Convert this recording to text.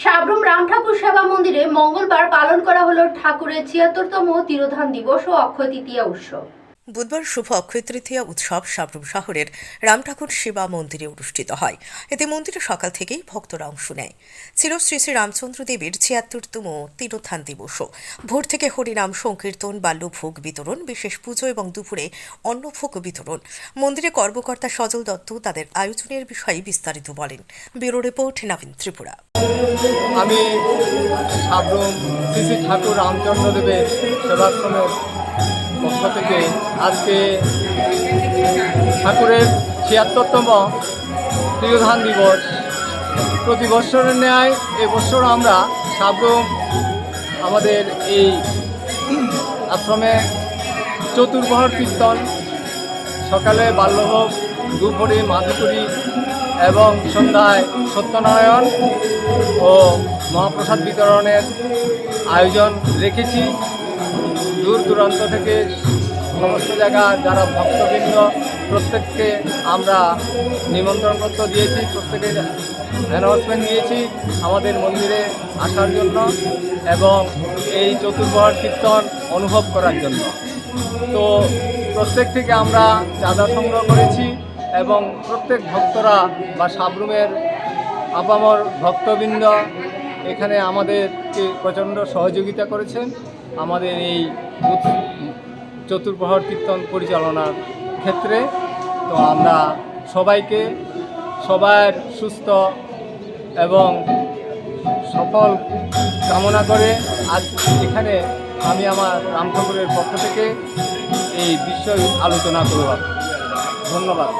সাবরুম রাম ঠাকুর সেবা মন্দিরে মঙ্গলবার পালন করা হলো ঠাকুরের ছিয়াত্তরতম তিরোধান দিবস ও অক্ষয় তৃতীয়া উৎসব। বুধবার শুভ অক্ষয় তৃতীয়া উৎসব সাবরুম শহরের রাম ঠাকুর শিবা মন্দিরে অনুষ্ঠিত হয়। এতে মন্দিরে সকাল থেকেই ভক্তরা অংশ নেয়। ছিল শ্রী শ্রী রামচন্দ্র দেবীর ছিয়াত্তরতম তিরোত্থান দিবসও ভোর থেকে হরিনাম, সংকীর্তন, বাল্যভোগ বিতরণ, বিশেষ পুজো এবং দুপুরে অন্ন অন্নভোগ বিতরণ। মন্দিরে কর্মকর্তা সজল দত্ত তাদের আয়োজনের বিষয়ে বিস্তারিত বলেন। Bureau report, Nabin Tripura. আমি সাবরুম শ্রী শ্রী ঠাকুর রামচন্দ্র দেবের সেবাশ্রমের পক্ষ থেকে আজকে ঠাকুরের ছিয়াত্তরতম প্রিয়ধান দিবস। প্রতি বৎসরের ন্যায় এবছর আমরা সাবরুম আমাদের এই আশ্রমে চতুর্ভর কীর্তন, সকালে বাল্যভোগ, দুপুরে মাধুপুরী এবং সন্ধ্যায় সত্যনারায়ণ ও মহাপ্রসাদ বিতরণের আয়োজন রেখেছি। দূর দূরান্ত থেকে সমস্ত জায়গা যারা ভক্তবৃন্দ, প্রত্যেককে আমরা নিমন্ত্রণপত্র দিয়েছি প্রত্যেকে অ্যানাউন্সমেন্ট দিয়েছি আমাদের মন্দিরে আসার জন্য এবং এই চতুর্ভর কীর্তন অনুভব করার জন্য। তো প্রত্যেক থেকে আমরা চাঁদা সংগ্রহ করেছি এবং প্রত্যেক ভক্তরা বা সাবরুমের আপামর ভক্তবৃন্দ এখানে আমাদেরকে প্রচণ্ড সহযোগিতা করেছেন। আমাদের এই চতুর্প্রহর কীর্তন পরিচালনার ক্ষেত্রে তো আমরা সবাইকে সবার সুস্থ এবং সফল কামনা করে আজ এখানে আমি আমার রাম ঠাকুরের পক্ষ থেকে এই বিষয় আলোচনা করলাম। ধন্যবাদ।